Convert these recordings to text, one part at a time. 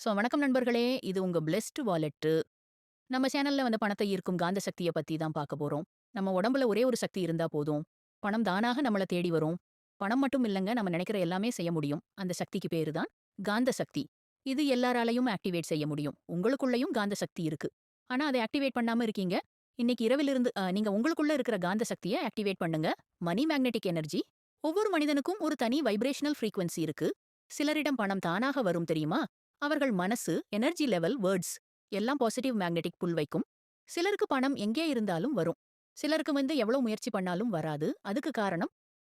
So வணக்கம் நண்பர்களே. இது உங்க பிளெஸ்ட் வாலெட்டு நம்ம சேனல்ல வந்து பணத்தை ஈர்க்கும் காந்த சக்தியை பத்தி தான் பார்க்க போறோம். நம்ம உடம்புல ஒரே ஒரு சக்தி இருந்தா போதும். பணம் தானாக நம்மளை தேடி வரும். பணம் மட்டும் இல்லைங்க நம்ம நினைக்கிற எல்லாமே செய்ய முடியும். அந்த சக்திக்கு பேரு தான் காந்த சக்தி. இது எல்லாராலையும் ஆக்டிவேட் செய்ய முடியும். உங்களுக்குள்ளேயும் காந்த சக்தி இருக்கு. ஆனா அதை ஆக்டிவேட் பண்ணாம இருக்கீங்க. இன்னைக்கு இரவிலிருந்து அஹ், நீங்க உங்களுக்குள்ள இருக்கிற காந்த சக்தியை ஆக்டிவேட் பண்ணுங்க. Money magnetic energy. ஒவ்வொரு மனிதனுக்கும் ஒரு தனி வைப்ரேஷனல் ஃப்ரீக்வன்சி இருக்கு. சிலரிடம் பணம் தானாக வரும் தெரியுமா? அவர்கள் மனசு எனர்ஜி லெவல் வேர்ட்ஸ் எல்லாம் பாசிட்டிவ் மேக்னெட்டிக் புல் வைக்கும். சிலருக்கு பணம் எங்கே இருந்தாலும் வரும். சிலருக்கு வந்து எவ்வளவு முயற்சி பண்ணாலும் வராது. அதுக்கு காரணம்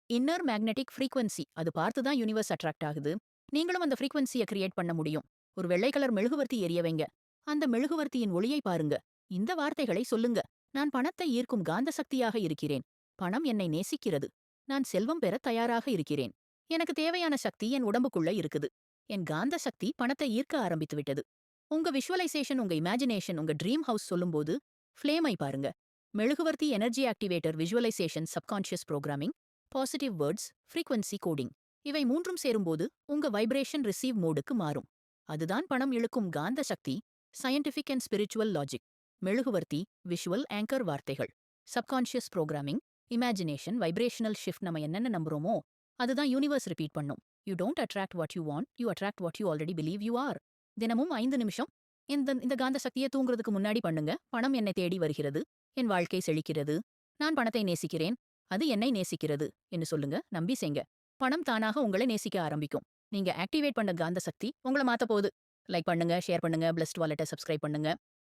இன்னர் மேக்னெட்டிக் ஃப்ரீக்வன்சி அது பார்த்து தான் யூனிவர்ஸ் அட்ராக்ட் ஆகுது. நீங்களும் அந்த ஃப்ரீக்வன்சியை கிரியேட் பண்ண முடியும். ஒரு வெள்ளை கலர் மெழுகுவர்த்தி எரிய வைங்க. அந்த மெழுகுவர்த்தியின் ஒளியை பாருங்க. இந்த வார்த்தைகளை சொல்லுங்க. நான் பணத்தை ஈர்க்கும் காந்த சக்தியாக இருக்கிறேன். பணம் என்னை நேசிக்கிறது. நான் செல்வம் பெற தயாராக இருக்கிறேன். எனக்கு தேவையான சக்தி என் உடம்புக்குள்ள இருக்குது. என் காந்த சக்தி பணத்தை ஈர்க்க ஆரம்பித்து விட்டது. உங்க விஷுவலைசேஷன் உங்க இமேஜினேஷன் உங்க ட்ரீம் ஹவுஸ் சொல்லும்போது ஃப்ளேமை பாருங்க. மெழுகுவர்த்தி energy activator visualisation subconscious programming positive words frequency coding இவை மூன்றும் சேரும்போது உங்க வைப்ரேஷன் ரிசீவ் மோடுக்கு மாறும். அதுதான் பணம் இழுக்கும் காந்த சக்தி சயின்டிஃபிக் அண்ட் ஸ்பிரிச்சுவல் லாஜிக். மெழுகுவர்த்தி விஷுவல் ஆங்கர் வார்த்தைகள். Subconscious programming imagination vibrational shift நம்ம என்னென்ன நம்புறோமோ அதுதான் யூனிவர்ஸ் ரிப்பீட் பண்ணும். You don't attract what you want you attract what you already believe you are தினமும் ஐந்து நிமிஷம். இந்த இந்த காந்த சக்தியை தூங்குறதுக்கு முன்னாடி பண்ணுங்க. பணம் என்னை தேடி வருகிறது. என் வாழ்க்கை செழிக்கிறது. நான் பணத்தை நேசிக்கிறேன். அது என்னை நேசிக்கிறது. என்று சொல்லுங்க நம்பி செய்ங்க. பணம் தானாக உங்களை நேசிக்க ஆரம்பிக்கும். நீங்க ஆக்டிவேட் பண்ண காந்த சக்தி உங்களை மாத்த போகுது. லைக் பண்ணுங்க ஷேர் பண்ணுங்க பிளஸ்ட் வாலெட்டை சப்ஸ்கிரைப் பண்ணுங்க.